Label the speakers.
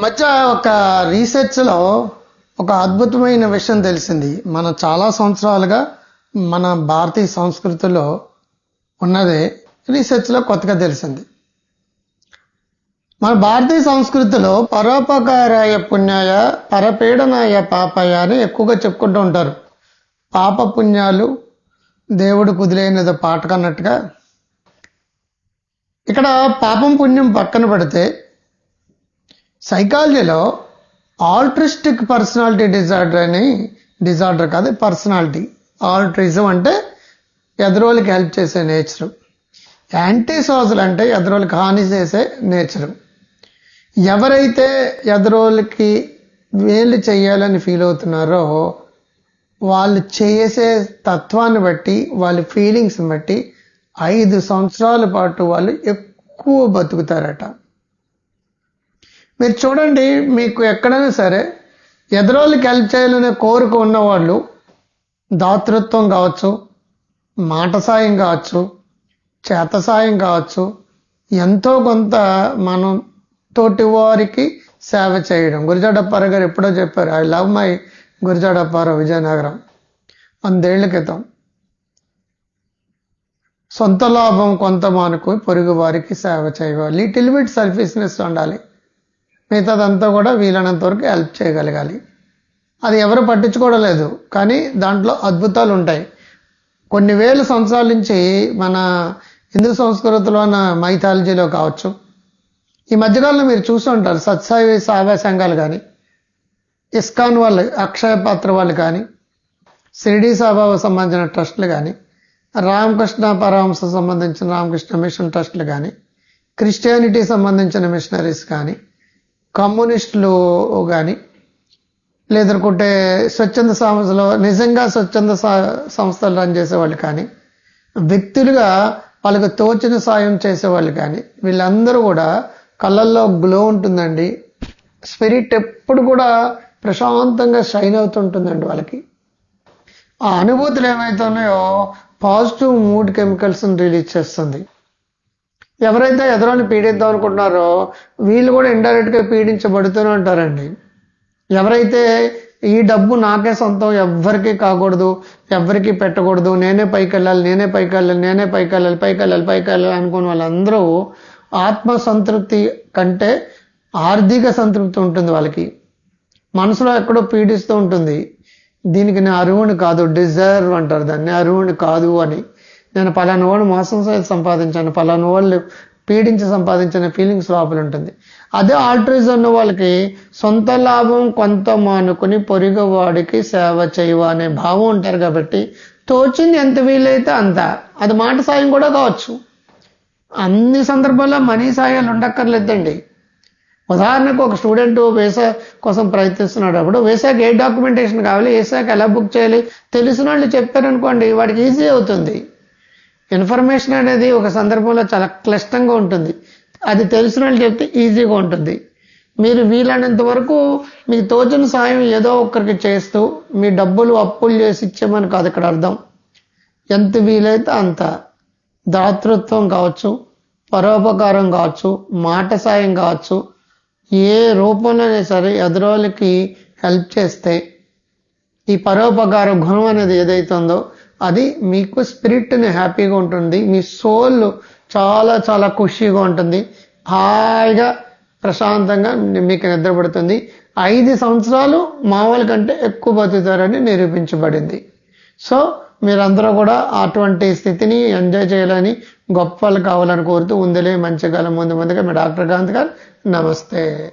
Speaker 1: మధ్య ఒక రీసెర్చ్లో ఒక అద్భుతమైన విషయం తెలిసింది. మన చాలా సంవత్సరాలుగా మన భారతీయ సంస్కృతిలో ఉన్నదే రీసెర్చ్లో కొత్తగా తెలిసింది. మన భారతీయ సంస్కృతిలో పరోపకారాయ పుణ్యాయ పరపీడనాయ పాపాయ అని ఎక్కువగా చెప్పుకుంటూ ఉంటారు. పాప పుణ్యాలు దేవుడు కుదిలేనిదో పాట కన్నట్టుగా. ఇక్కడ పాపం పుణ్యం పక్కన పెడితే సైకాలజీలో ఆల్ట్రిస్టిక్ పర్సనాలిటీ డిజార్డర్ అని డిజార్డర్ కాదు పర్సనాలిటీ. ఆల్ట్రిజం అంటే ఎదరోళ్ళకి హెల్ప్ చేసే నేచరు. యాంటీ సోషల్ అంటే ఎదరోళ్ళకి హాని చేసే నేచరు. ఎవరైతే ఎదరోళ్ళకి వేలు చేయాలని ఫీల్ అవుతున్నారో వాళ్ళు చేసే తత్వాన్ని బట్టి వాళ్ళ ఫీలింగ్స్ని బట్టి ఐదు సంవత్సరాల పాటు వాళ్ళు ఎక్కువ బతుకుతారట. మీరు చూడండి మీకు ఎక్కడైనా సరే ఎదరోళ్ళకి హెల్ప్ చేయాలనే కోరిక ఉన్నవాళ్ళు దాతృత్వం కావచ్చు మాట సాయం కావచ్చు చేత సాయం కావచ్చు ఎంతో కొంత మనం తోటి వారికి సేవ చేయడం. గురిజాడప్పారావు గారు ఎప్పుడో చెప్పారు I love my Gurajada Apparao Vizianagaram. వందేళ్ళ క్రితం సొంత లాభం కొంత మానుకు పొరుగు వారికి సేవ చేయాలి లిటిల్ బిట్ సర్ఫీస్నెస్ ఉండాలి. మిగతాదంతా కూడా వీలైనంత వరకు హెల్ప్ చేయగలగాలి. అది ఎవరు పట్టించుకోవడం లేదు కానీ దాంట్లో అద్భుతాలు ఉంటాయి కొన్ని వేల సంవత్సరాల నుంచి మన హిందూ సంస్కృతిలో ఉన్న మైథాలజీలో కావచ్చు. ఈ మధ్యకాలంలో మీరు చూస్తూ ఉంటారు సత్సాయి సావా సంఘాలు కానీ ఇస్కాన్ వాళ్ళు అక్షయ పాత్ర వాళ్ళు కానీ షిరిడీ సాబాకు సంబంధించిన ట్రస్టులు కానీ రామకృష్ణ పరమహంస సంబంధించిన రామకృష్ణ మిషన్ ట్రస్టులు కానీ క్రిస్టియానిటీ సంబంధించిన మిషనరీస్ కానీ కమ్యూనిస్టులు కానీ లేదనుకుంటే స్వచ్ఛంద సంస్థలు నిజంగా స్వచ్ఛంద సంస్థలు రన్ చేసేవాళ్ళు కానీ వ్యక్తులుగా వాళ్ళకు తోచిన సాయం చేసేవాళ్ళు కానీ వీళ్ళందరూ కూడా కళ్ళల్లో గ్లో ఉంటుందండి. స్పిరిట్ ఎప్పుడు కూడా ప్రశాంతంగా షైన్ అవుతుంటుందండి వాళ్ళకి. ఆ అనుభూతులు ఏమైతున్నాయో పాజిటివ్ మూడ్ కెమికల్స్ని రిలీజ్ చేస్తుంది. ఎవరైతే ఎదురోని పీడిద్దాం అనుకుంటున్నారో వీళ్ళు కూడా ఇండైరెక్ట్గా పీడించబడుతూనే ఉంటారండి. ఎవరైతే ఈ డబ్బు నాకే సొంతం ఎవ్వరికీ కాకూడదు ఎవ్వరికీ పెట్టకూడదు నేనే పైకి వెళ్ళాలి నేనే పైకి వెళ్ళాలి నేనే పైకి వెళ్ళాలి పైకి వెళ్ళాలి పైకి వెళ్ళాలి అనుకున్న వాళ్ళందరూ ఆత్మ సంతృప్తి కంటే ఆర్థిక సంతృప్తి ఉంటుంది వాళ్ళకి. మనసులో ఎక్కడో పీడిస్తూ ఉంటుంది. దీనికి నేను అరువుని కాదు డిజర్వ్ అంటారు దాన్ని అరువుని కాదు అని. నేను పలాను వాడు మోసం సంపాదించాను పలాను వాళ్ళు పీడించి సంపాదించిన ఫీలింగ్స్ లోపల ఉంటుంది అదే ఆల్ట్రిజం ఉన్న వాళ్ళకి సొంత లాభం కొంత మానుకుని పొరుగు వాడికి సేవ చేయవ అనే భావం ఉంటారు కాబట్టి తోచింది ఎంత వీలైతే అంత. అది మాట సాయం కూడా కావచ్చు. అన్ని సందర్భాల్లో మనీ సాయాలు ఉండక్కర్లేదండి. ఉదాహరణకు ఒక స్టూడెంట్ వేసా కోసం ప్రయత్నిస్తున్నాడు అప్పుడు వీసాకి ఏ డాక్యుమెంటేషన్ కావాలి వేసాకి ఎలా బుక్ చేయాలి తెలిసిన వాళ్ళు చెప్పారనుకోండి వాడికి ఈజీ అవుతుంది. ఇన్ఫర్మేషన్ అనేది ఒక సందర్భంలో చాలా క్లిష్టంగా ఉంటుంది. అది తెలిసిన వాళ్ళు చెప్తే ఈజీగా ఉంటుంది. మీరు వీలైనంత వరకు మీకు తోచిన సాయం ఏదో ఒక్కరికి చేస్తూ మీ డబ్బులు అప్పులు చేసి ఇచ్చేమని కాదు ఇక్కడ అర్థం. ఎంత వీలైతే అంత దాతృత్వం కావచ్చు పరోపకారం కావచ్చు మాట సాయం కావచ్చు ఏ రూపంలోనే సరే ఎదురోళ్ళకి హెల్ప్ చేస్తే ఈ పరోపకార గుణం అనేది ఏదైతుందో ఉందో అది మీకు స్పిరిట్ని హ్యాపీగా ఉంటుంది. మీ సోల్ చాలా చాలా ఖుషీగా ఉంటుంది. హాయిగా ప్రశాంతంగా మీకు నిద్రపడుతుంది ఐదు సంవత్సరాలు మామూలు కంటే ఎక్కువ బతుకుతారని నిరూపించబడింది. సో మీరందరూ కూడా అటువంటి స్థితిని ఎంజాయ్ చేయాలని గొప్పలు కావాలని కోరుతూ ఉందిలే. మంచి కాలం ముందు ముందుగా మీ డాక్టర్ కాంత్ గారు. నమస్తే.